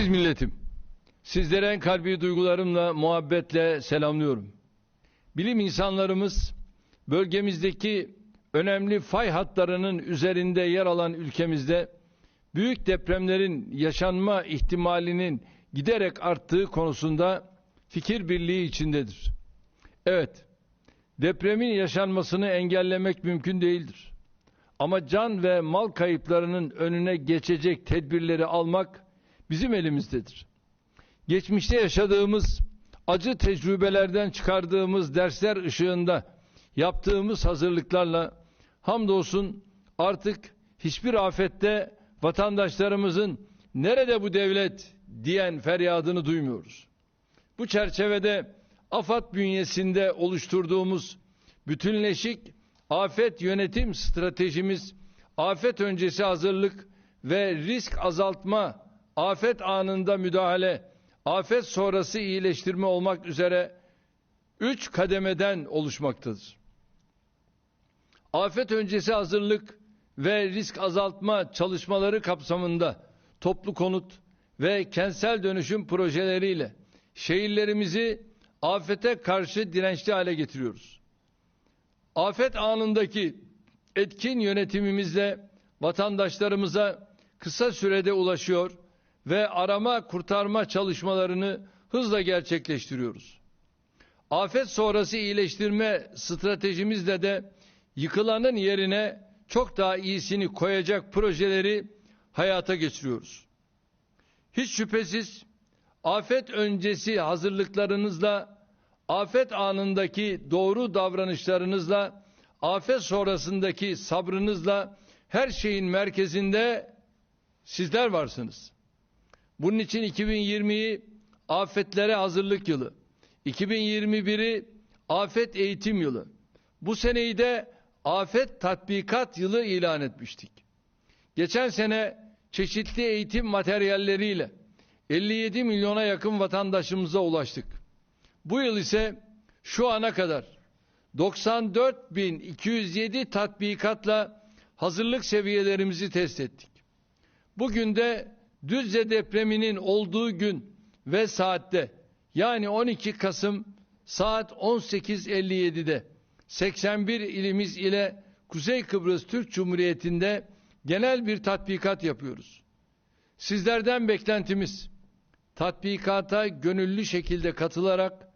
Aziz milletim, sizlere en kalbi duygularımla, muhabbetle selamlıyorum. Bilim insanlarımız bölgemizdeki önemli fay hatlarının üzerinde yer alan ülkemizde büyük depremlerin yaşanma ihtimalinin giderek arttığı konusunda fikir birliği içindedir. Evet, depremin yaşanmasını engellemek mümkün değildir. Ama can ve mal kayıplarının önüne geçecek tedbirleri almak bizim elimizdedir. Geçmişte yaşadığımız acı tecrübelerden çıkardığımız dersler ışığında yaptığımız hazırlıklarla hamdolsun artık hiçbir afette vatandaşlarımızın nerede bu devlet diyen feryadını duymuyoruz. Bu çerçevede AFAD bünyesinde oluşturduğumuz bütünleşik afet yönetim stratejimiz, afet öncesi hazırlık ve risk azaltma, afet anında müdahale, afet sonrası iyileştirme olmak üzere üç kademeden oluşmaktadır. Afet öncesi hazırlık ve risk azaltma çalışmaları kapsamında toplu konut ve kentsel dönüşüm projeleriyle şehirlerimizi afete karşı dirençli hale getiriyoruz. Afet anındaki etkin yönetimimizle vatandaşlarımıza kısa sürede ulaşıyor ve arama kurtarma çalışmalarını hızla gerçekleştiriyoruz. Afet sonrası iyileştirme stratejimizle de yıkılanın yerine çok daha iyisini koyacak projeleri hayata geçiriyoruz. Hiç şüphesiz afet öncesi hazırlıklarınızla, afet anındaki doğru davranışlarınızla, afet sonrasındaki sabrınızla her şeyin merkezinde sizler varsınız. Bunun için 2020'yi afetlere hazırlık yılı, 2021'i afet eğitim yılı, bu seneyi de afet tatbikat yılı ilan etmiştik. Geçen sene çeşitli eğitim materyalleriyle 57 milyona yakın vatandaşımıza ulaştık. Bu yıl ise şu ana kadar 94.207 tatbikatla hazırlık seviyelerimizi test ettik. Bugün de Düzce depreminin olduğu gün ve saatte yani 12 Kasım saat 18.57'de 81 ilimiz ile Kuzey Kıbrıs Türk Cumhuriyeti'nde genel bir tatbikat yapıyoruz. Sizlerden beklentimiz tatbikata gönüllü şekilde katılarak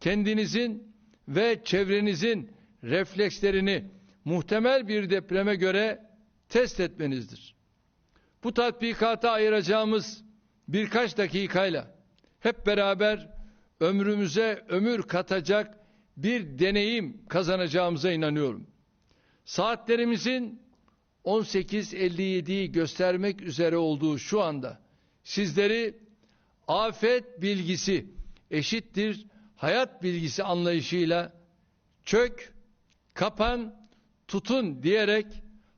kendinizin ve çevrenizin reflekslerini muhtemel bir depreme göre test etmenizdir. Bu tatbikata ayıracağımız birkaç dakikayla hep beraber ömrümüze ömür katacak bir deneyim kazanacağımıza inanıyorum. Saatlerimizin 18.57'yi göstermek üzere olduğu şu anda sizleri afet bilgisi eşittir hayat bilgisi anlayışıyla çök, kapan, tutun diyerek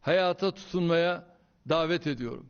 hayata tutunmaya davet ediyorum.